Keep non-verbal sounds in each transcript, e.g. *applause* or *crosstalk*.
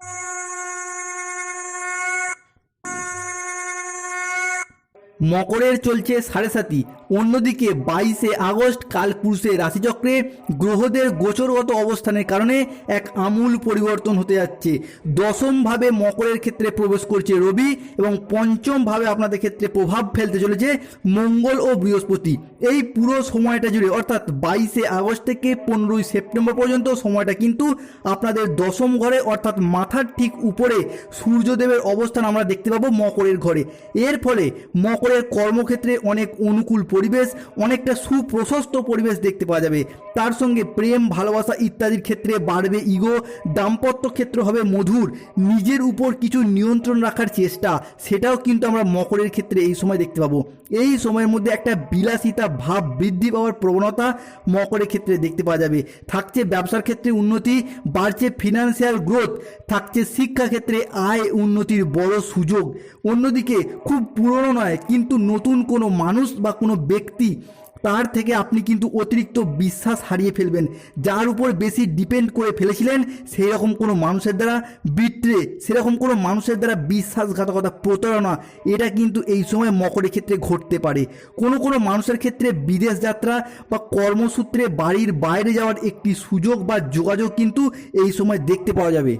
Bye. *laughs* মকরের চলছে সাড়ে সাতি অন্যদিকে বাইশে আগস্ট কালপুরুষের রাশিচক্রে গ্রহদের গোচরগত অবস্থানের কারণে এক আমূল পরিবর্তন হতে যাচ্ছে। দশমভাবে মকরের ক্ষেত্রে প্রবেশ করছে রবি এবং পঞ্চমভাবে আপনাদের ক্ষেত্রে প্রভাব ফেলতে চলেছে মঙ্গল ও বৃহস্পতি। এই পুরো সময়টা জুড়ে, অর্থাৎ বাইশে আগস্ট থেকে পনেরোই সেপ্টেম্বর পর্যন্ত সময়টা কিন্তু আপনাদের দশম ঘরে, অর্থাৎ মাথার ঠিক উপরে সূর্যদেবের অবস্থান আমরা দেখতে পাবো মকরের ঘরে। এর ফলে মকরের কর্মক্ষেত্রে অনেক অনুকূল পরিবেশ, অনেকটা সুপ্রশস্ত পরিবেশ দেখতে পাওয়া যাবে। তার সঙ্গে প্রেম, ভালোবাসা ইত্যাদির ক্ষেত্রে বাড়বে ইগো, দাম্পত্য ক্ষেত্র হবে মধুর, নিজের উপর কিছু নিয়ন্ত্রণ রাখার চেষ্টা, সেটাও কিন্তু আমরা মকরের ক্ষেত্রে এই সময় দেখতে পাবো। এই সময়ের মধ্যে একটা বিলাসিতা, ভাব বৃদ্ধি পাওয়ার প্রবণতা মকরের ক্ষেত্রে দেখতে পাওয়া যাবে। থাকছে ব্যবসার ক্ষেত্রে উন্নতি, বাড়ছে ফিনান্সিয়াল গ্রোথ থাকছে শিক্ষা ক্ষেত্রে আয় উন্নতির বড় সুযোগ। অন্যদিকে খুব পুরনো নয় কিন্তু নতুন কোনো মানুষ বা কোনো ব্যক্তি, তার থেকে আপনি কিন্তু অতিরিক্ত বিশ্বাস হারিয়ে ফেলবেন। যার উপর বেশি ডিপেন্ড করে ফেলেছিলেন সেই রকম কোনো মানুষের দ্বারা বিট্রে, সেরকম কোনো মানুষের দ্বারা বিশ্বাসঘাতকতা, প্রতারণা, এটা কিন্তু এই সময় মকরের ক্ষেত্রে ঘটতে পারে। কোনো কোনো মানুষের ক্ষেত্রে বিদেশ যাত্রা বা কর্মসূত্রে বাড়ির বাইরে যাওয়ার একটি সুযোগ বা যোগাযোগ কিন্তু এই সময় দেখতে পাওয়া যাবে।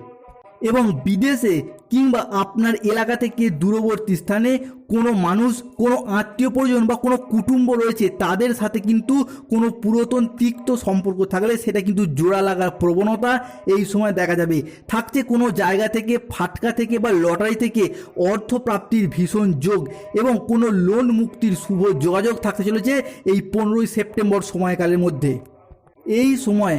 এবং বিদেশে কিংবা আপনার এলাকা থেকে দূরবর্তী স্থানে কোনো মানুষ, কোনো আত্মীয় পরিজন বা কোনো কুটুম্ব রয়েছে, তাদের সাথে কিন্তু কোনো পুরাতন তিক্ত সম্পর্ক থাকলে সেটা কিন্তু জোড়া লাগার প্রবণতা এই সময় দেখা যাবে। থাকছে কোনো জায়গা থেকে, ফাটকা থেকে বা লটারি থেকে অর্থ প্রাপ্তির ভীষণ যোগ এবং কোনো লোন মুক্তির শুভ যোগাযোগ থাকতে চলেছে এই পনেরোই সেপ্টেম্বর সময়কালের মধ্যে। এই সময়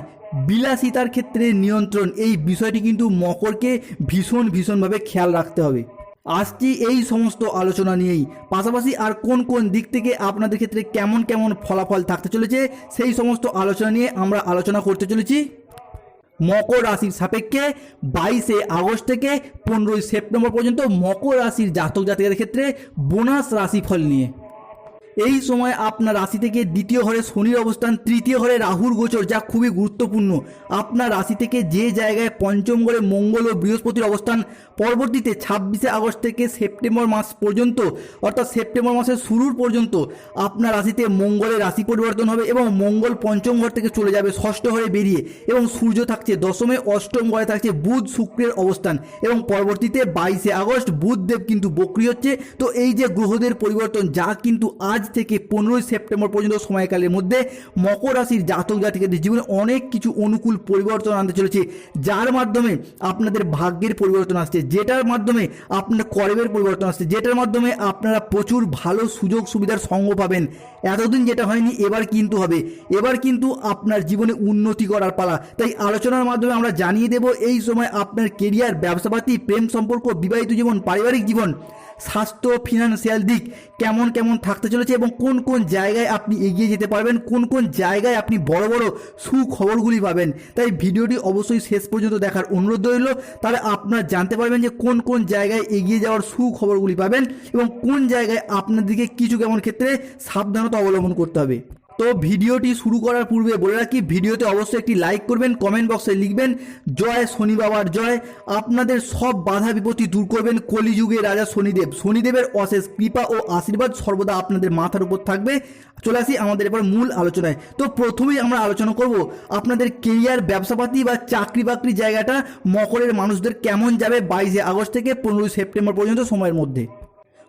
বিলাসিতার ক্ষেত্রে নিয়ন্ত্রণ, এই বিষয়টি কিন্তু মকরকে ভীষণ ভীষণভাবে খেয়াল রাখতে হবে। আসছি এই সমস্ত আলোচনা নিয়েই, পাশাপাশি আর কোন কোন দিক থেকে আপনাদের ক্ষেত্রে কেমন কেমন ফলাফল থাকতে চলেছে, সেই সমস্ত আলোচনা নিয়ে আমরা আলোচনা করতে চলেছি। মকর রাশির সাপেক্ষে বাইশে আগস্ট থেকে পনেরোই সেপ্টেম্বর পর্যন্ত মকর রাশির জাতক জাতিকাদের ক্ষেত্রে বোনাস রাশিফল নিয়ে। এই সময় আপনার রাশি থেকে দ্বিতীয় ঘরে শনির অবস্থান, তৃতীয় ঘরে রাহুর গোচর, যা খুবই গুরুত্বপূর্ণ। আপনার রাশি থেকে যে জায়গায় পঞ্চম ঘরে মঙ্গল ও বৃহস্পতির অবস্থান, পরবর্তীতে ছাব্বিশে আগস্ট থেকে সেপ্টেম্বর মাস পর্যন্ত, অর্থাৎ সেপ্টেম্বর মাসের শুরুর পর্যন্ত, আপনার রাশিতে মঙ্গলের রাশি পরিবর্তন হবে এবং মঙ্গল পঞ্চম ঘর থেকে চলে যাবে ষষ্ঠ ঘরে বেরিয়ে এবং সূর্য থাকছে দশমে, অষ্টম ঘরে থাকছে বুধ শুক্রের অবস্থান এবং পরবর্তীতে বাইশে আগস্ট বুধদেব কিন্তু বক্রি হচ্ছে। তো এই যে গ্রহদের পরিবর্তন, যা কিন্তু আজ থেকে পনেরোই সেপ্টেম্বর পর্যন্ত সময়কালের মধ্যে মকর রাশির জাতক জাতিকাদের জীবনে অনেক কিছু অনুকূল পরিবর্তন আনতে চলেছে, যার মাধ্যমে আপনাদের ভাগ্যের পরিবর্তন আসছে, যেটার মাধ্যমে আপনার কর্মের পরিবর্তন আসছে, যেটার মাধ্যমে আপনারা প্রচুর ভালো সুযোগ সুবিধার সঙ্গ পাবেন। এতদিন যেটা হয়নি, এবার কিন্তু হবে। এবার কিন্তু আপনার জীবনে উন্নতি করার পালা। তাই আলোচনার মাধ্যমে আমরা জানিয়ে দেব, এই সময় আপনার কেরিয়ার ব্যবসাপাতি, প্রেম সম্পর্ক, বিবাহিত জীবন, পারিবারিক জীবন স্বাস্থ্য ফিনান্সিয়াল দিক কেমন কেমন থাকতে চলেছে এবং কোন কোন জায়গায় আপনি এগিয়ে যেতে পারবেন, কোন কোন জায়গায় আপনি বড় বড় সুখবরগুলি পাবেন। তাই ভিডিওটি অবশ্যই শেষ পর্যন্ত দেখার অনুরোধ রইল। তাহলে আপনার জানতে পারবেন যে কোন কোন জায়গায় এগিয়ে যাওয়ার সুখবরগুলি পাবেন এবং কোন জায়গায় আপনাদেরকে কিছু কেমন ক্ষেত্রে সাবধানতা অবলম্বন করতে হবে। তো ভিডিওটি শুরু করার পূর্বে বলে রাখি, ভিডিওতে অবশ্যই একটি লাইক করবেন কমেন্ট বক্সে লিখবেন, জয় শনি বাবার জয়। আপনাদের সব বাধা বিপত্তি দূর করবেন কলিযুগে রাজা শনিদেব। শনিদেবের অশেষ কৃপা ও আশীর্বাদ সর্বদা আপনাদের মাথার উপর থাকবে। চলে আসি আমাদের এবার মূল আলোচনায়। তো প্রথমেই আমরা আলোচনা করব আপনাদের কেরিয়ার ব্যবসাপাতি বা চাকরি বাকরি জায়গাটা, মকরের মানুষদের কেমন যাবে বাইশে আগস্ট থেকে পনেরোই সেপ্টেম্বর পর্যন্ত সময়ের মধ্যে।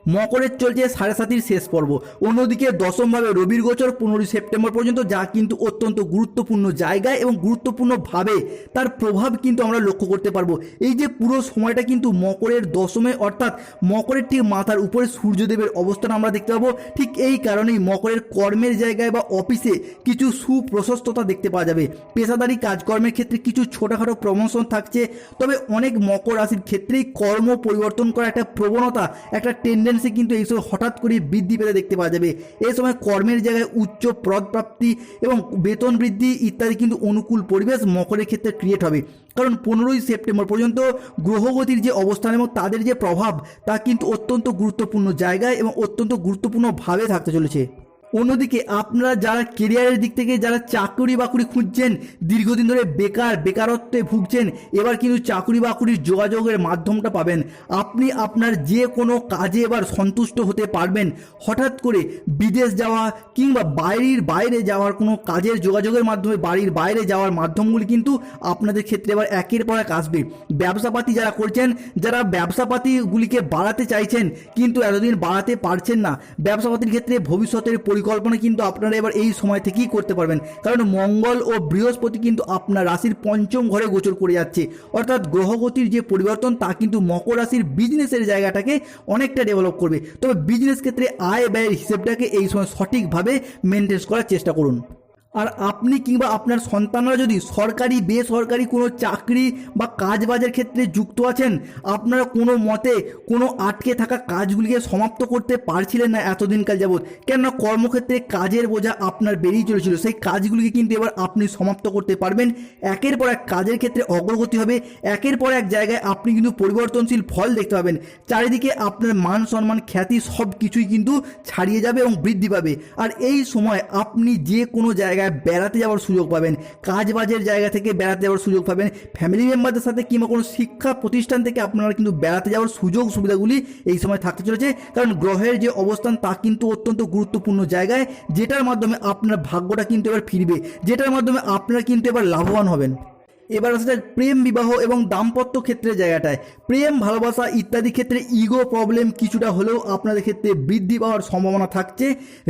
মকরের চলছে সাড়ে সাতির শেষ পর্ব। অন্যদিকে দশমভাবে রবির গোচর পনেরোই সেপ্টেম্বর পর্যন্ত, যা কিন্তু অত্যন্ত গুরুত্বপূর্ণ জায়গায় এবং গুরুত্বপূর্ণভাবে তার প্রভাব কিন্তু আমরা লক্ষ্য করতে পারব। এই যে পুরো সময়টা কিন্তু মকরের দশমে, অর্থাৎ মকরের ঠিক মাথার উপরে সূর্যদেবের অবস্থান আমরা দেখতে পাবো। ঠিক এই কারণেই মকরের কর্মের জায়গায় বা অফিসে কিছু সুপ্রশস্ততা দেখতে পাওয়া যাবে। পেশাদারি কাজকর্মের ক্ষেত্রে কিছু ছোটোখাটো প্রমোশন থাকছে, তবে অনেক মকর রাশির ক্ষেত্রেই কর্ম পরিবর্তন করা একটা প্রবণতা, একটা টেন্ডেন্সি কিন্তু এই সময় হঠাৎ করে বৃদ্ধি পেতে দেখতে পাওয়া যাবে। এই সময় কর্মের জায়গায় উচ্চ পদ প্রাপ্তি এবং বেতন বৃদ্ধি ইত্যাদি কিন্তু অনুকূল পরিবেশ মকরের ক্ষেত্রে ক্রিয়েট হবে। কারণ পনেরোই সেপ্টেম্বর পর্যন্ত গ্রহগতির যে অবস্থান এবং তাদের যে প্রভাব, তা কিন্তু অত্যন্ত গুরুত্বপূর্ণ জায়গায় এবং অত্যন্ত গুরুত্বপূর্ণভাবে থাকতে চলেছে। অন্যদিকে আপনারা যারা কেরিয়ারের দিক থেকে যারা চাকরি বাকরি খুঁজছেন, দীর্ঘদিন ধরে বেকার, বেকারত্বে ভুগছেন, এবার কিন্তু চাকরি বাকরির যোগাযোগের মাধ্যমটা পাবেন। আপনি আপনার যে কোনো কাজে এবার সন্তুষ্ট হতে পারবেন। হঠাৎ করে বিদেশ যাওয়া কিংবা বাইরের বাইরে যাওয়ার কোনো কাজের যোগাযোগের মাধ্যমে, বাড়ির বাইরে যাওয়ার মাধ্যমগুলি কিন্তু আপনাদের ক্ষেত্রে এবার একের পর এক আসবে। ব্যবসাপাতি যারা করছেন, যারা ব্যবসাপাতিগুলিকে বাড়াতে চাইছেন, কিন্তু এতদিন বাড়াতে পারছেন না। ব্যবসাপাতির ক্ষেত্রে ভবিষ্যতের পরিকল্পনা কিন্তু আপনারা এবার এই সময় থেকেই করতে পারবেন। কারণ মঙ্গল ও বৃহস্পতি কিন্তু আপনার রাশির পঞ্চম ঘরে গোচর করে যাচ্ছে। অর্থাৎ গ্রহগতির যে পরিবর্তন, তা কিন্তু মকর রাশির বিজনেসের জায়গাটাকে অনেকটা ডেভেলপ করবে। তবে বিজনেস ক্ষেত্রে আয় ব্যয়ের হিসেবটাকে এই সময় সঠিকভাবে মেনটেন করার চেষ্টা করুন। আর আপনি কিংবা আপনার সন্তানরা যদি সরকারি, বেসরকারি কোনো চাকরি বা কাজ বাজের ক্ষেত্রে যুক্ত আছেন, আপনারা কোনো মতে কোনো আটকে থাকা কাজগুলিকে সমাপ্ত করতে পারছিলেন না এতদিনকাল যাবৎ। কেননা কর্মক্ষেত্রে কাজের বোঝা আপনার বেরিয়ে চলেছিল। সেই কাজগুলিকে কিন্তু এবার আপনি সমাপ্ত করতে পারবেন। একের পর এক কাজের ক্ষেত্রে অগ্রগতি হবে। একের পর এক জায়গায় আপনি কিন্তু পরিবর্তনশীল ফল দেখতে পাবেন। চারিদিকে আপনার মান, সম্মান, খ্যাতি সব কিছুই কিন্তু ছাড়িয়ে যাবে এবং বৃদ্ধি পাবে। আর এই সময় আপনি যে কোনো জায়গায় বেড়াতে যাওয়ার সুযোগ পাবেন কাজবাজের জায়গা থেকে বেড়াতে যাওয়ার সুযোগ পাবেন ফ্যামিলি মেম্বারদের সাথে কিংবা কোনো শিক্ষা প্রতিষ্ঠান থেকে আপনারা কিন্তু বেড়াতে যাওয়ার সুযোগ সুবিধাগুলি এই সময় থাকতে চলেছে। কারণ গ্রহের যে অবস্থান তা কিন্তু অত্যন্ত গুরুত্বপূর্ণ জায়গায়, যেটার মাধ্যমে আপনার ভাগ্যটা কিন্তু এবার ফিরবে, যেটার মাধ্যমে আপনারা কিন্তু এবার লাভবান হবেন। এবার আসা যাক প্রেম, বিবাহ এবং দাম্পত্য ক্ষেত্রে জায়গাটায়। প্রেম, ভালোবাসা ইত্যাদি ক্ষেত্রে ইগো প্রবলেম কিছুটা হলেও আপনাদের ক্ষেত্রে বৃদ্ধি পাওয়ার সম্ভাবনা থাকছে।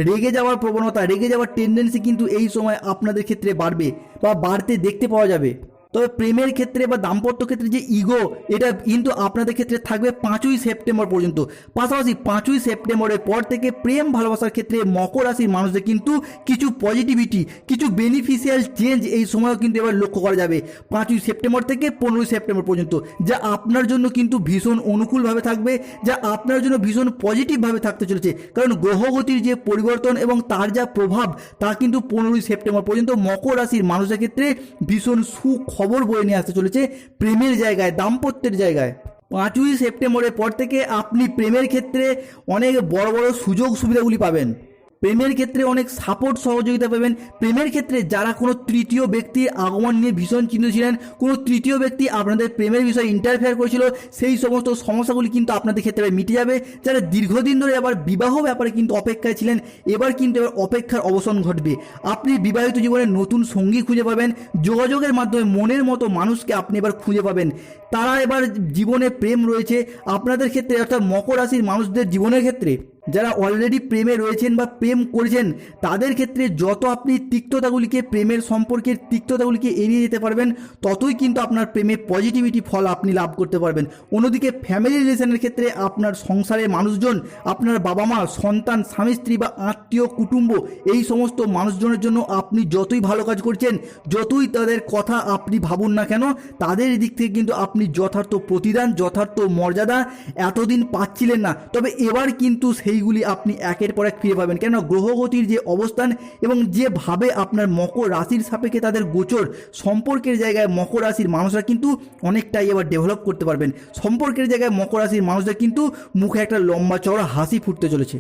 রেগে যাওয়ার প্রবণতা, রেগে যাওয়ার টেন্ডেন্সি কিন্তু এই সময় আপনাদের ক্ষেত্রে বাড়বে বা বাড়তে দেখতে পাওয়া যাবে। তবে প্রেমের ক্ষেত্রে বা দাম্পত্য ক্ষেত্রে যে ইগো এটা কিন্তু আপনাদের ক্ষেত্রে থাকবে পাঁচই সেপ্টেম্বর পর্যন্ত। পাশাপাশি পাঁচই সেপ্টেম্বরের পর থেকে প্রেম ভালোবাসার ক্ষেত্রে মকর রাশির মানুষদের কিন্তু কিছু পজিটিভিটি কিছু বেনিফিশিয়াল চেঞ্জ এই সময়ও কিন্তু এবার লক্ষ্য করা যাবে। পাঁচই সেপ্টেম্বর থেকে পনেরোই সেপ্টেম্বর পর্যন্ত, যা আপনার জন্য কিন্তু ভীষণ অনুকূলভাবে থাকবে, যা আপনার জন্য ভীষণ পজিটিভভাবে থাকতে চলেছে। কারণ গ্রহগতির যে পরিবর্তন এবং তার যা প্রভাব, তা কিন্তু পনেরোই সেপ্টেম্বর পর্যন্ত মকর রাশির মানুষের ক্ষেত্রে ভীষণ সুখবর বয়ে নিয়ে আসতে চলেছে প্রেমের জায়গায়, দাম্পত্যের জায়গায়। পাঁচই সেপ্টেম্বরের পর থেকে আপনি প্রেমের ক্ষেত্রে অনেক বড় বড় সুযোগ সুবিধাগুলি পাবেন। প্রেমের ক্ষেত্রে অনেক সাপোর্ট সহযোগিতা পাবেন। প্রেমের ক্ষেত্রে যারা কোনো তৃতীয় ব্যক্তির আগমন নিয়ে ভীষণ চিন্তিত ছিলেন, কোনো তৃতীয় ব্যক্তি আপনাদের প্রেমের বিষয়ে ইন্টারফেয়ার করেছিল, সেই সমস্ত সমস্যাগুলি কিন্তু আপনাদের ক্ষেত্রে মিটে যাবে। যারা দীর্ঘদিন ধরে আবার বিবাহ ব্যাপারে কিন্তু অপেক্ষায় ছিলেন, এবার কিন্তু এবার অপেক্ষার অবসান ঘটবে। আপনি বিবাহিত জীবনে নতুন সঙ্গী খুঁজে পাবেন, যোগাযোগের মাধ্যমে মনের মতো মানুষকে আপনি এবার খুঁজে পাবেন। তারা এবার জীবনে প্রেম রয়েছে। আপনাদের ক্ষেত্রে অর্থাৎ মকর রাশির মানুষদের জীবনের ক্ষেত্রে যারা অলরেডি প্রেমে রয়েছেন বা প্রেম করেছেন, তাদের ক্ষেত্রে যত আপনি তিক্ততাগুলিকে, প্রেমের সম্পর্কের তিক্ততাগুলিকে এড়িয়ে যেতে পারবেন, ততই কিন্তু আপনার প্রেমে পজিটিভিটি ফল আপনি লাভ করতে পারবেন। অন্যদিকে ফ্যামিলি রিলেশনের ক্ষেত্রে আপনার সংসারের মানুষজন, আপনার বাবা মা সন্তান, স্বামী, স্ত্রী বা আত্মীয়, কুটুম্ব, এই সমস্ত মানুষজনের জন্য আপনি যতই ভালো কাজ করছেন, যতই তাদের কথা আপনি ভাবুন না কেন, তাদের দিক থেকে কিন্তু আপনি যথার্থ প্রতিদান, যথার্থ মর্যাদা এতদিন পাচ্ছিলেন না। তবে এবার কিন্তু সেইগুলি আপনি একের পর এক ফিরে পাবেন। কেননা গ্রহগতির যে অবস্থান এবং যেভাবে আপনার মকর রাশির সাপেক্ষে তাদের গোচর, সম্পর্কের জায়গায় মকর রাশির মানুষরা কিন্তু অনেকটাই এবার ডেভেলপ করতে পারবেন। সম্পর্কের জায়গায় মকর রাশির মানুষদের কিন্তু মুখে একটা লম্বা চড়া হাসি ফুটতে চলেছে।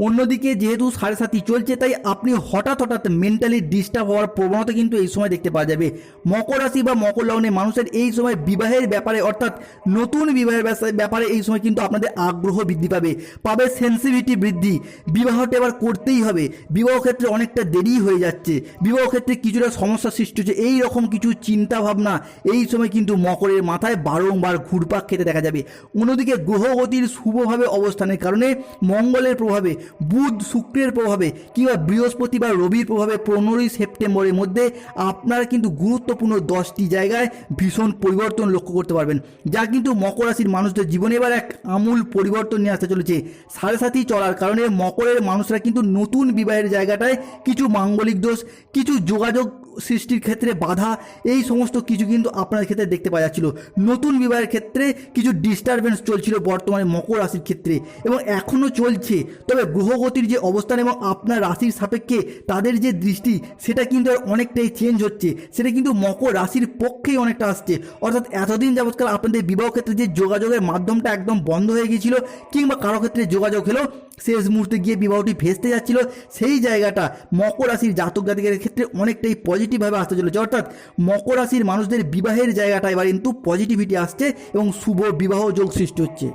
অন্যদিকে যেহেতু সাড়ে সাতই চলছে, তাই আপনি হঠাৎ হঠাৎ মেন্টালি ডিস্টার্ব হওয়ার প্রবণতা কিন্তু এই সময় দেখতে পাওয়া যাবে। মকর রাশি বা মকর লগ্নে মানুষের এই সময় বিবাহের ব্যাপারে, অর্থাৎ নতুন বিবাহের ব্যাপারে এই সময় কিন্তু আপনাদের আগ্রহ বৃদ্ধি পাবে পাবে সেন্সিভিটি বৃদ্ধি। বিবাহটা এবার করতেই হবে। বিবাহ ক্ষেত্রে অনেকটা দেরি হয়ে যাচ্ছে। বিবাহ ক্ষেত্রে কিছুটা সমস্যা সৃষ্টি হচ্ছে। এই রকম কিছু চিন্তা ভাবনা এই সময় কিন্তু মকরের মাথায় বারংবার ঘুরপাক খেতে দেখা যাবে। অন্যদিকে গ্রহগতির শুভভাবে অবস্থানের কারণে মঙ্গলের প্রভাবে বুধ শুক্রের প্রভাবে কিংবা বৃহস্পতি বা রবির প্রভাবে পনেরোই সেপ্টেম্বরের মধ্যে আপনারা কিন্তু গুরুত্বপূর্ণ দশটি জায়গায় ভীষণ পরিবর্তন লক্ষ্য করতে পারবেন, যা কিন্তু মকর রাশির মানুষদের জীবনে এবার এক আমূল পরিবর্তন নিয়ে আসতে চলেছে। সাড়ে সাতই চলার কারণে মকরের মানুষরা কিন্তু নতুন বিবাহের জায়গাটায় কিছু মাঙ্গলিক দোষ, কিছু যোগাযোগ সৃষ্টির ক্ষেত্রে বাধা, এই সমস্ত কিছু কিন্তু আপনার ক্ষেত্রে দেখতে পাওয়া যাচ্ছিল। নতুন বিবাহের ক্ষেত্রে কিছু ডিস্টারবেন্স চলছিল বর্তমানে মকর রাশির ক্ষেত্রে এবং এখনও চলছে। তবে গ্রহগতির যে অবস্থান এবং আপনার রাশির সাপেক্ষে তাদের যে দৃষ্টি, সেটা কিন্তু আর অনেকটাই চেঞ্জ হচ্ছে। সেটা কিন্তু মকর রাশির পক্ষেই অনেকটা আসছে। অর্থাৎ এতদিন যাবৎকাল আপনাদের বিবাহ ক্ষেত্রে যে যোগাযোগের মাধ্যমটা একদম বন্ধ হয়ে গিয়েছিল, কিংবা কারও ক্ষেত্রে যোগাযোগ হলো, শেষ মুহূর্তে গিয়ে বিবাহটি ভেস্তে যাচ্ছিল, সেই জায়গাটা মকর রাশির জাতক জাতিকের ক্ষেত্রে অনেকটাই পজিটিভভাবে আসতে চলেছে। অর্থাৎ মকর রাশির মানুষদের বিবাহের জায়গাটা এবার কিন্তু পজিটিভিটি আসছে এবং শুভ বিবাহ যোগ সৃষ্টি হচ্ছে।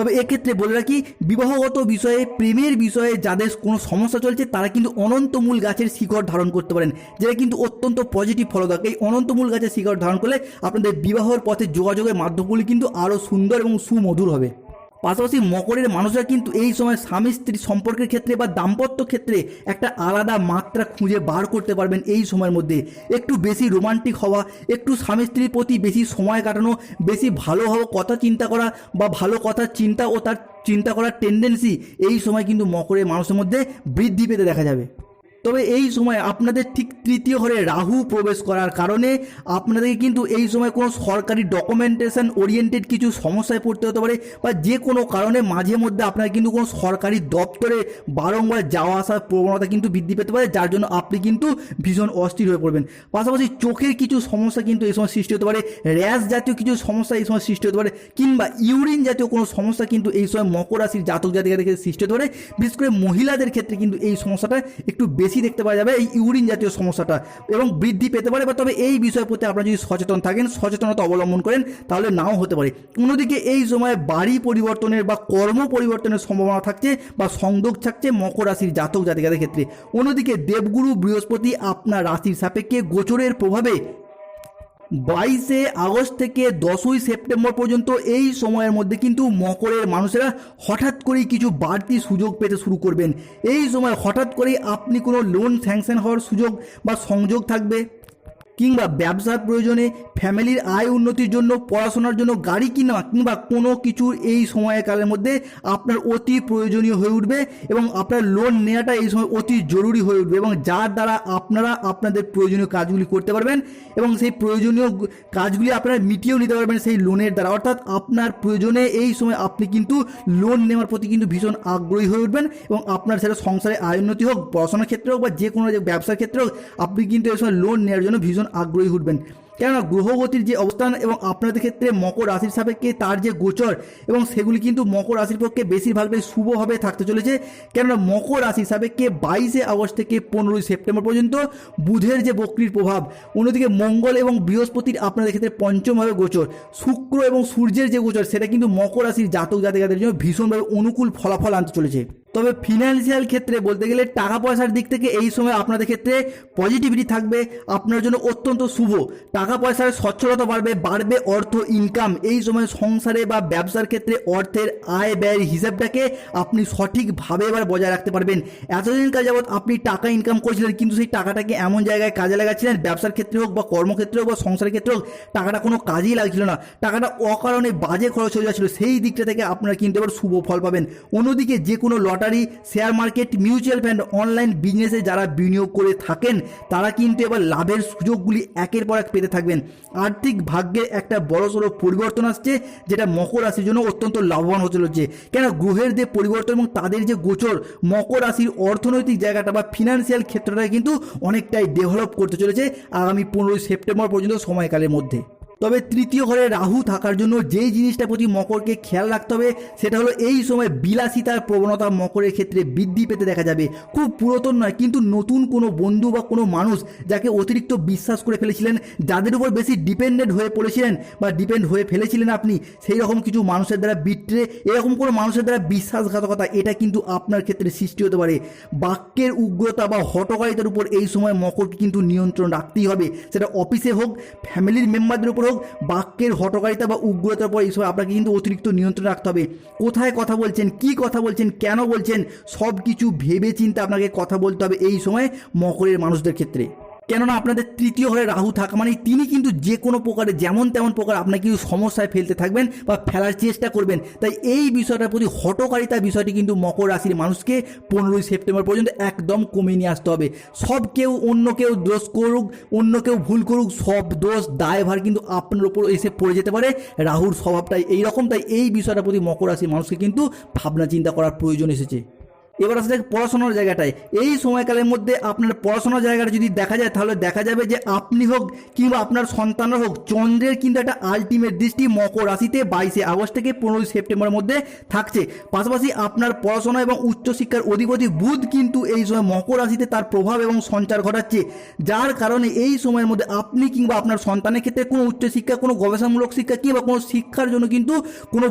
তবে এক্ষেত্রে বলে রাখি, বিবাহগত বিষয়ে, প্রেমের বিষয়ে যাদের কোনো সমস্যা চলছে, তারা কিন্তু অনন্তমূল গাছের শিকড় ধারণ করতে পারেন। যেটা কিন্তু অত্যন্ত পজিটিভ ফলদায়ক এই অনন্তমূল গাছের শিকড় ধারণ করলে আপনাদের বিবাহর পথে যোগাযোগের মাধ্যমগুলি কিন্তু আরও সুন্দর এবং সুমধুর হবে। পাশাপাশি মকরের মানুষরা কিন্তু এই সময় স্বামী স্ত্রী সম্পর্কের ক্ষেত্রে বা দাম্পত্য ক্ষেত্রে একটা আলাদা মাত্রা খুঁজে বার করতে পারবেন এই সময়ের মধ্যে। একটু বেশি রোমান্টিক হওয়া, একটু স্বামী স্ত্রীর প্রতি বেশি সময় কাটানো, বেশি ভালো হওয়া, কথা চিন্তা করা বা ভালো কথা চিন্তা ও তার চিন্তা করার টেন্ডেন্সি এই সময় কিন্তু মকরের মানুষের মধ্যে বৃদ্ধি পেতে দেখা যাবে। তবে এই সময় আপনাদের ঠিক তৃতীয় ঘরে রাহু প্রবেশ করার কারণে আপনাদেরকে কিন্তু এই সময় কোনো সরকারি ডকুমেন্টেশন ওরিয়েন্টেড কিছু সমস্যায় পড়তে হতে পারে বা যে কোনো কারণে মাঝে মধ্যে আপনার কিন্তু কোনো সরকারি দপ্তরে বারংবার যাওয়া আসার প্রবণতা কিন্তু বৃদ্ধি পেতে পারে, যার জন্য আপনি কিন্তু ভীষণ অস্থির হয়ে পড়বেন। পাশাপাশি চোখের কিছু সমস্যা কিন্তু এই সময় সৃষ্টি হতে পারে, র্যাশ জাতীয় কিছু সমস্যা এই সময় সৃষ্টি হতে পারে, কিংবা ইউরিন জাতীয় কোনো সমস্যা কিন্তু এই সময় মকর রাশির জাতক জাতিকাদের সৃষ্টি হতে পারে। বিশেষ করে মহিলাদের ক্ষেত্রে কিন্তু এই সমস্যাটা একটু বেশি দেখতে পাওয়া যাবে এই ইউরিন জাতীয় সমস্যাটা এবং বৃদ্ধি পেতে পারে, বা তবে এই বিষয়ের প্রতি আপনারা যদি সচেতন থাকেন, সচেতনতা অবলম্বন করেন, তাহলে নাও হতে পারে। অন্যদিকে এই সময়ে বাড়ি পরিবর্তনের বা কর্ম পরিবর্তনের সম্ভাবনা থাকছে বা সংযোগ থাকছে মকর রাশির জাতক জাতিকাদের ক্ষেত্রে। অন্যদিকে দেবগুরু বৃহস্পতি আপনার রাশির সাপেক্ষে গোচরের প্রভাবে বাইশে আগস্ট থেকে দশই সেপ্টেম্বর পর্যন্ত এই সময়ের মধ্যে কিন্তু মকরের মানুষেরা হঠাৎ করেই কিছু বাড়তি সুযোগ পেতে শুরু করবেন। এই সময় হঠাৎ করেই আপনি কোনো লোন স্যাংশন হওয়ার সুযোগ বা সংযোগ থাকবে? কিংবা ব্যবসার প্রয়োজনে ফ্যামিলির আয় উন্নতির জন্য, পড়াশোনার জন্য গাড়ি কিনা কিংবা কোনো কিছু এই সময়কালের মধ্যে আপনার অতি প্রয়োজনীয় হয়ে উঠবে এবং আপনার লোন নেওয়াটা এই সময় অতি জরুরি হয়ে উঠবে এবং যার দ্বারা আপনারা আপনাদের প্রয়োজনীয় কাজগুলি করতে পারবেন এবং সেই প্রয়োজনীয় কাজগুলি আপনারা মিটিয়েও নিতে পারবেন সেই লোনের দ্বারা। অর্থাৎ আপনার প্রয়োজনে এই সময় আপনি কিন্তু লোন নেওয়ার প্রতি কিন্তু ভীষণ আগ্রহী হয়ে উঠবেন এবং আপনার সেটা সংসারে আয় উন্নতি হোক, পড়াশোনার ক্ষেত্রে হোক বা যে কোনো ব্যবসার ক্ষেত্রে হোক, আপনি কিন্তু এই সময় লোন নেওয়ার জন্য ভীষণ আগ্রহী উঠবেন। কেননা গ্রহগতির যে অবস্থান এবং আপনাদের ক্ষেত্রে মকর রাশির সাপেক্ষে তার যে গোচর এবং সেগুলি কিন্তু মকর রাশির পক্ষে বেশিরভাগটাই শুভভাবে থাকতে চলেছে। কেননা মকর রাশির সাপেক্ষে বাইশে আগস্ট থেকে পনেরোই সেপ্টেম্বর পর্যন্ত বুধের যে বক্রির প্রভাব, অন্যদিকে মঙ্গল এবং বৃহস্পতির আপনাদের ক্ষেত্রে পঞ্চমভাবে গোচর। শুক্র এবং সূর্যের যে গোচর, সেটা কিন্তু মকর রাশির জাতক জাতিকাদের জন্য ভীষণভাবে অনুকূল ফলাফল আনতে চলেছে। তবে ফিনান্সিয়াল ক্ষেত্রে বলতে গেলে টাকা পয়সার দিক থেকে এই সময় আপনাদের ক্ষেত্রে পজিটিভিটি থাকবে, আপনার জন্য অত্যন্ত শুভ। টাকা পয়সার সচ্ছলতা বাড়বে বাড়বে অর্থ ইনকাম এই সময় সংসারে বা ব্যবসার ক্ষেত্রে অর্থের আয় ব্যয়ের হিসাবটাকে আপনি সঠিকভাবে এবার বজায় রাখতে পারবেন। এতদিন কাল যাবৎ আপনি টাকা ইনকাম করেছিলেন, কিন্তু সেই টাকাটাকে এমন জায়গায় কাজে লাগাচ্ছিলেন, ব্যবসার ক্ষেত্রে হোক বা কর্মক্ষেত্রে হোক বা সংসারের ক্ষেত্রে হোক, টাকাটা কোনো কাজেই লাগছিল না। টাকাটা অকারণে বাজে খরচ হয়ে যাচ্ছিল, সেই দিকটা থেকে আপনারা কিন্তু এবার শুভ ফল পাবেন। অন্যদিকে যে কোনো lottery share market mutual fund online বিজনেসে যারা বিনিয়োগ করে থাকেন, তারা কিন্তু এবার লাভের সুযোগগুলি একের পর এক পেতে থাকবেন। আর্থিক ভাগ্যে একটা বড়সড় পরিবর্তন আসছে, যেটা মকর রাশির জন্য অত্যন্ত লাভবান হতে চলেছে। কেন গ্রহের যে পরিবর্তন এবং তাদের যে গোচর, মকর রাশির অর্থনৈতিক জায়গাটা বা ফিনান্সিয়াল ক্ষেত্রটা কিন্তু অনেকটাই ডেভেলপ করতে চলেছে আগামী পনেরোই সেপ্টেম্বর পর্যন্ত সময়কালের মধ্যে। তবে তৃতীয় ঘরে রাহু থাকার জন্য যেই জিনিসটা প্রতি মকরকে খেয়াল রাখতে হবে, সেটা হলো এই সময় বিলাসিতার প্রবণতা মকরের ক্ষেত্রে বৃদ্ধি পেতে দেখা যাবে। খুব পুরাতন নয়, কিন্তু নতুন কোনো বন্ধু বা কোনো মানুষ যাকে অতিরিক্ত বিশ্বাস করে ফেলেছিলেন, যাদের উপর বেশি ডিপেন্ডেন্ট হয়ে পড়েছিলেন বা ডিপেন্ড হয়ে ফেলেছিলেন আপনি সেই রকম কিছু মানুষের দ্বারা বিট্রে, এরকম কোনো মানুষের দ্বারা বিশ্বাসঘাতকতা, এটা কিন্তু আপনার ক্ষেত্রে সৃষ্টি হতে পারে। বাক্যের উগ্রতা বা হটকারিতার উপর এই সময় মকরকে কিন্তু নিয়ন্ত্রণ রাখতেই হবে। সেটা অফিসে হোক ফ্যামিলির মেম্বারদের উপর হোক, বাক্যের হটকারিতা বা উগ্রতার পর এই আপনাকে কিন্তু অতিরিক্ত নিয়ন্ত্রণ রাখতে হবে। কোথায় কথা বলছেন, কি কথা বলছেন, কেন বলছেন সব কিছু ভেবে চিন্তে আপনাকে কথা বলতে হবে এই সময় মকরের মানুষদের ক্ষেত্রে। কেননা আপনাদের তৃতীয় ঘরে রাহু থাকা মানে তিনি কিন্তু যে কোনো প্রকারে, যেমন তেমন প্রকার আপনাকে কিন্তু সমস্যায় ফেলতে থাকবেন বা ফেলার চেষ্টা করবেন। তাই এই বিষয়টার প্রতি হটকারিতা বিষয়টি কিন্তু মকর রাশির মানুষকে পনেরোই সেপ্টেম্বর পর্যন্ত একদম কমিয়ে নিয়ে আসতে হবে। সব কেউ অন্য কেউ দোষ করুক, অন্য কেউ ভুল করুক, সব দোষ দায়ভার কিন্তু আপনার উপর এসে পড়ে যেতে পারে। রাহুর স্বভাবটাই এইরকম, তাই এই বিষয়টার প্রতি মকর রাশির মানুষকে কিন্তু ভাবনা চিন্তা করার প্রয়োজন এসেছে। এবার আসলে পড়াশোনার জায়গাটায়। এই সময়কালের মধ্যে আপনার পড়াশোনার জায়গাটা যদি দেখা যায়, তাহলে দেখা যাবে যে আপনি হোক কিংবা আপনার সন্তানরা হোক, চন্দ্রের কিন্তু একটা আলটিমেট দৃষ্টি মকর রাশিতে বাইশে আগস্ট থেকে পনেরোই সেপ্টেম্বরের মধ্যে থাকছে। পাশাপাশি আপনার পড়াশোনা এবং উচ্চশিক্ষার অধিপতি বুধ কিন্তু এই সময় মকর রাশিতে তার প্রভাব এবং সঞ্চার ঘটাচ্ছে। যার কারণে এই সময়ের মধ্যে আপনি কিংবা আপনার সন্তানের ক্ষেত্রে কোনো উচ্চশিক্ষা, কোনো গবেষণামূলক শিক্ষা কিংবা কোনো শিক্ষার জন্য কিন্তু কোনো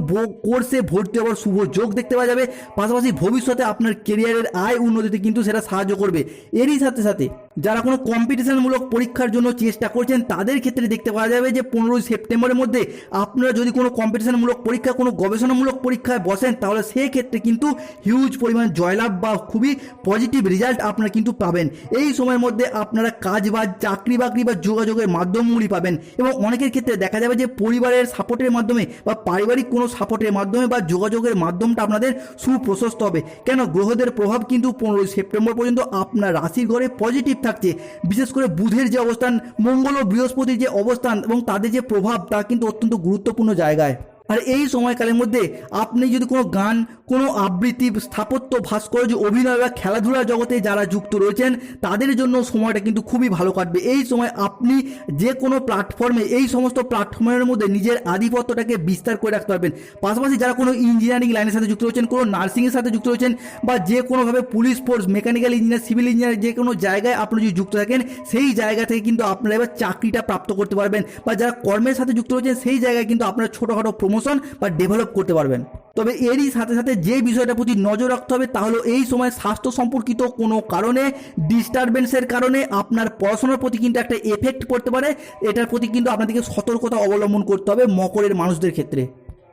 কোর্সে ভর্তি হওয়ার শুভ যোগ দেখতে পাওয়া যাবে। পাশাপাশি ভবিষ্যতে আপনার কেরিয়ারের আয় উন্নতিতে কিন্তু সেটা সাহায্য করবে। এরই সাথে সাথে যারা কোনো কম্পিটিশনমূলক পরীক্ষার জন্য চেষ্টা করছেন, তাদের ক্ষেত্রে দেখতে পাওয়া যাবে যে পনেরোই সেপ্টেম্বরের মধ্যে আপনারা যদি কোনো কম্পিটিশনমূলক পরীক্ষা, কোনো গবেষণামূলক পরীক্ষায় বসেন, তাহলে সেক্ষেত্রে কিন্তু হিউজ পরিমাণ জয়লাভ বা খুবই পজিটিভ রেজাল্ট আপনারা কিন্তু পাবেন। এই সময়ের মধ্যে আপনারা কাজ বা চাকরি বাকরি বা যোগাযোগের মাধ্যমগুলি পাবেন এবং অনেকের ক্ষেত্রে দেখা যাবে যে পরিবারের সাপোর্টের মাধ্যমে বা পারিবারিক কোনো সাপোর্টের মাধ্যমে বা যোগাযোগের মাধ্যমটা আপনাদের সুপ্রশস্ত হবে। কেন? গ্রহদের প্রভাব কিন্তু পনেরোই সেপ্টেম্বর পর্যন্ত আপনার রাশির ঘরে পজিটিভ থাকছে। বিশেষ করে বুধের যে অবস্থান, মঙ্গল ও বৃহস্পতির যে অবস্থান এবং তাদের যে প্রভাব, তা কিন্তু অত্যন্ত গুরুত্বপূর্ণ জায়গায়। আর এই সময়কালের মধ্যে আপনি যদি কোনো গান, কোনো আবৃত্তি, স্থাপত্য, ভাস্কর্য, অভিনয় বা খেলাধুলার জগতে যারা যুক্ত রয়েছেন, তাদের জন্য সময়টা কিন্তু খুবই ভালো কাটবে। এই সময় আপনি যে কোনো প্ল্যাটফর্মে এই সমস্ত প্ল্যাটফর্মের মধ্যে নিজের আধিপত্যটাকে বিস্তার করে রাখতে পারবেন। পাশাপাশি যারা কোনো ইঞ্জিনিয়ারিং লাইনের সাথে যুক্ত রয়েছেন, কোনো নার্সিংয়ের সাথে যুক্ত রয়েছেন বা যে কোনোভাবে police force mechanical engineer civil engineer যে কোনো জায়গায় আপনি যদি যুক্ত থাকেন, সেই জায়গা থেকে কিন্তু আপনারা এবার চাকরিটা প্রাপ্ত করতে পারবেন। বা যারা কর্মের সাথে যুক্ত রয়েছেন, সেই জায়গায় কিন্তু আপনারা ছোটোখাটো প্রমোশন বা ডেভেলপ করতে পারবেন। তবে এরই সাথে সাথে যে বিষয়টা প্রতি নজর রাখতে হবে, তা হলো এই সময় স্বাস্থ্য সম্পর্কিত কোনো কারণে ডিস্টারবেন্সের কারণে আপনার পড়াশোনার প্রতি কিন্তু একটা এফেক্ট পড়তে পারে। এটার প্রতি কিন্তু আপনাদেরকে সতর্কতা অবলম্বন করতে হবে মকরের মানুষদের ক্ষেত্রে।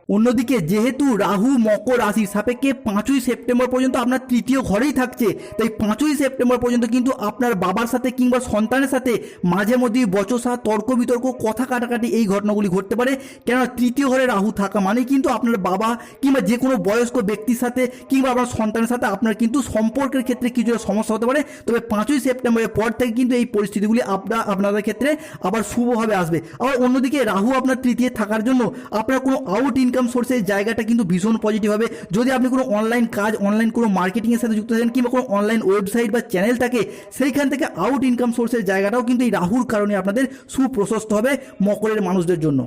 অন্যদিকে যেহেতু রাহু মকর রাশির সাপেক্ষে পাঁচই সেপ্টেম্বর পর্যন্ত আপনার তৃতীয় ঘরেই থাকছে, তাই পাঁচই সেপ্টেম্বর পর্যন্ত কিন্তু আপনার বাবার সাথে কিংবা সন্তানের সাথে মাঝে মধ্যেই বচসা তর্ক বিতর্ক কথা কাটাকাটি এই ঘটনাগুলি ঘটতে পারে। কেননা তৃতীয় ঘরে রাহু থাকা মানে কিন্তু আপনার বাবা কিংবা যে কোনো বয়স্ক ব্যক্তির সাথে কিংবা আপনার সন্তানের সাথে আপনার কিন্তু সম্পর্কের ক্ষেত্রে কিছুটা সমস্যা হতে পারে। তবে পাঁচই সেপ্টেম্বরের পর থেকে কিন্তু এই পরিস্থিতিগুলি আপনার আপনাদের ক্ষেত্রে আবার শুভভাবে আসবে। আবার অন্যদিকে রাহু আপনার তৃতীয় থাকার জন্য আপনার কোনো আউট ইনকাম সোর্সের জায়গাটা কিন্তু ভীষণ পজিটিভ হবে। যদি আপনি কোনো অনলাইন কাজ অনলাইন কোনো মার্কেটিংয়ের সাথে যুক্ত থাকেন কিংবা কোনো অনলাইন ওয়েবসাইট বা চ্যানেল থাকে, সেইখান থেকে আউট ইনকাম সোর্সের জায়গাটাও কিন্তু এই রাহুর কারণে আপনাদের সুপ্রশস্ত হবে মকরের মানুষদের জন্য।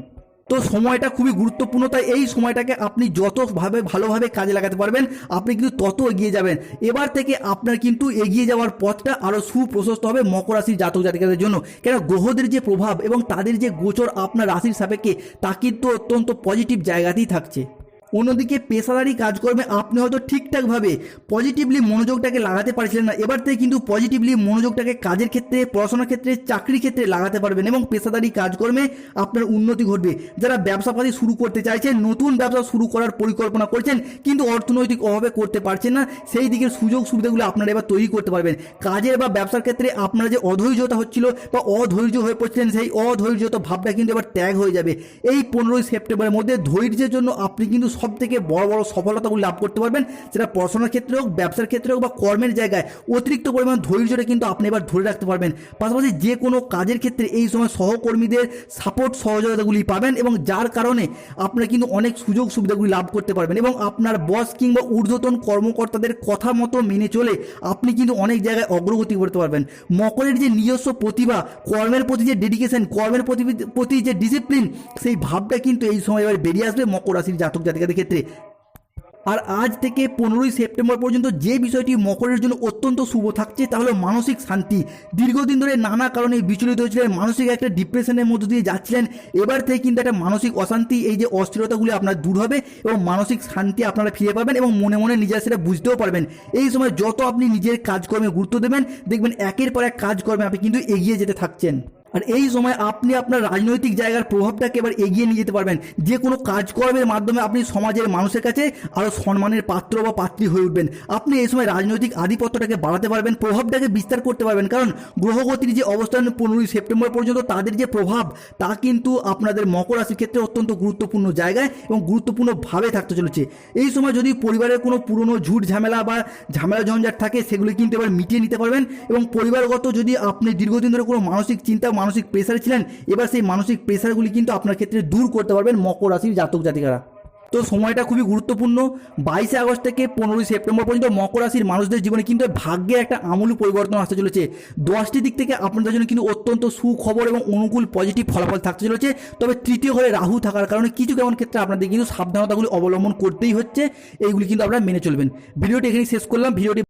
তো সময়টা খুবই গুরুত্বপূর্ণ, তাই এই সময়টাকে আপনি যতভাবে ভালোভাবে কাজে লাগাতে পারবেন, আপনি কিন্তু তত এগিয়ে যাবেন। এবার থেকে আপনার কিন্তু এগিয়ে যাওয়ার পথটা আরও সুপ্রশস্ত হবে মকর রাশির জাতক জাতিকাদের জন্য। কেন? গ্রহদের যে প্রভাব এবং তাদের যে গোচর আপনার রাশির সাপেক্ষে, তা কিন্তু অত্যন্ত পজিটিভ জায়গাতেই থাকছে। অন্যদিকে পেশাদারি কাজকর্মে আপনি হয়তো ঠিকঠাকভাবে পজিটিভলি মনোযোগটাকে লাগাতে পারছিলেন না। এবার থেকে কিন্তু পজিটিভলি মনোযোগটাকে কাজের ক্ষেত্রে, পড়াশোনার ক্ষেত্রে, চাকরির ক্ষেত্রে লাগাতে পারবেন এবং পেশাদারি কাজকর্মে আপনার উন্নতি ঘটবে। যারা ব্যবসাপাতি শুরু করতে চাইছেন, নতুন ব্যবসা শুরু করার পরিকল্পনা করছেন, কিন্তু অর্থনৈতিক অভাবে করতে পারছেন না, সেই দিকের সুযোগ সুবিধাগুলো আপনারা এবার তৈরি করতে পারবেন। কাজের বা ব্যবসার ক্ষেত্রে আপনারা যে অধৈর্যতা হচ্ছিল বা অধৈর্য হয়ে পড়ছিলেন, সেই অধৈর্যতা ভাবটা কিন্তু এবার ত্যাগ হয়ে যাবে। এই পনেরোই সেপ্টেম্বরের মধ্যে ধৈর্যের জন্য আপনি কিন্তু সব থেকে বড় বড় সফলতাগুলো লাভ করতে পারবেন। সেটা পড়াশোনার ক্ষেত্রে হোক, ব্যবসার ক্ষেত্রে হোক বা কর্মের জায়গায় অতিরিক্ত পরিমাণ ধৈর্যটা কিন্তু আপনি এবার ধরে রাখতে পারবেন। পাশাপাশি যে কোনো কাজের ক্ষেত্রে এই সময় সহকর্মীদের সাপোর্ট সহযোগিতাগুলি পাবেন এবং যার কারণে আপনারা কিন্তু অনেক সুযোগ সুবিধাগুলি লাভ করতে পারবেন এবং আপনার বস কিংবা ঊর্ধ্বতন কর্মকর্তাদের কথা মতো মেনে চলে আপনি কিন্তু অনেক জায়গায় অগ্রগতি করতে পারবেন। মকরের যে নিজস্ব প্রতিভা, কর্মের প্রতি যে ডেডিকেশন কর্মের প্রতি যে ডিসিপ্লিন সেই ভাবটা কিন্তু এই সময় এবার বেরিয়ে আসবে মকর রাশির জাতক জাতিকাদের ক্ষেত্রে। আর আজ থেকে পনেরোই সেপ্টেম্বর পর্যন্ত যে বিষয়টি মকরের জন্য অত্যন্ত শুভ থাকছে, তা হলো মানসিক শান্তি। দীর্ঘদিন ধরে নানা কারণে বিচলিত হয়েছিলেন, মানসিক একটা ডিপ্রেশনের মধ্য দিয়ে যাচ্ছিলেন। এবার থেকে কিন্তু একটা মানসিক অশান্তি, এই যে অস্থিরতাগুলি আপনার দূর হবে এবং মানসিক শান্তি আপনারা ফিরে পাবেন এবং মনে মনে নিজের সেটা বুঝতেও পারবেন। এই সময় যত আপনি নিজের কাজকর্মে গুরুত্ব দেবেন, দেখবেন একের পর এক কাজকর্মে আপনি কিন্তু এগিয়ে যেতে থাকছেন। আর এই সময় আপনি আপনার রাজনৈতিক জায়গার প্রভাবটাকে এবার এগিয়ে নিয়ে যেতে পারবেন। যে কোনো কাজকর্মের মাধ্যমে আপনি সমাজের মানুষের কাছে আরও সম্মানের পাত্র বা পাত্রী হয়ে উঠবেন। আপনি এই সময় রাজনৈতিক আধিপত্যটাকে বাড়াতে পারবেন, প্রভাবটাকে বিস্তার করতে পারবেন। কারণ গ্রহগতির যে অবস্থান পনেরোই সেপ্টেম্বর পর্যন্ত, তাদের যে প্রভাব, তা কিন্তু আপনাদের মকর রাশির ক্ষেত্রে অত্যন্ত গুরুত্বপূর্ণ জায়গায় এবং গুরুত্বপূর্ণভাবে থাকতে চলেছে। এই সময় যদি পরিবারের কোনো পুরনো ঝুট ঝামেলা বা ঝামেলা ঝঞ্ঝাট থাকে, সেগুলি কিন্তু এবার মিটিয়ে নিতে পারবেন এবং পরিবারগত যদি আপনি দীর্ঘদিন ধরে কোনো মানসিক চিন্তা মানসিক প্রেসারে ছিলেন, এবার সেই মানসিক প্রেসারগুলি কিন্তু আপনার ক্ষেত্রে দূর করতে পারবেন মকর রাশির জাতক জাতিকারা। তো সময়টা খুবই গুরুত্বপূর্ণ। বাইশে আগস্ট থেকে পনেরোই সেপ্টেম্বর পর্যন্ত মকর রাশির মানুষদের জীবনে কিন্তু ভাগ্যের একটা আমূল পরিবর্তন আসতে চলেছে। দশটি দিক থেকে আপনাদের জন্য কিন্তু অত্যন্ত সুখবর এবং অনুকূল পজিটিভ ফলাফল থাকতে চলেছে। তবে তৃতীয় ঘরে রাহু থাকার কারণে কিছু কেমন ক্ষেত্রে আপনাদের কিন্তু সাবধানতাগুলি অবলম্বন করতেই হচ্ছে। এইগুলি কিন্তু আপনারা মেনে চলবেন। ভিডিওটি এখানে শেষ করলাম। ভিডিওটি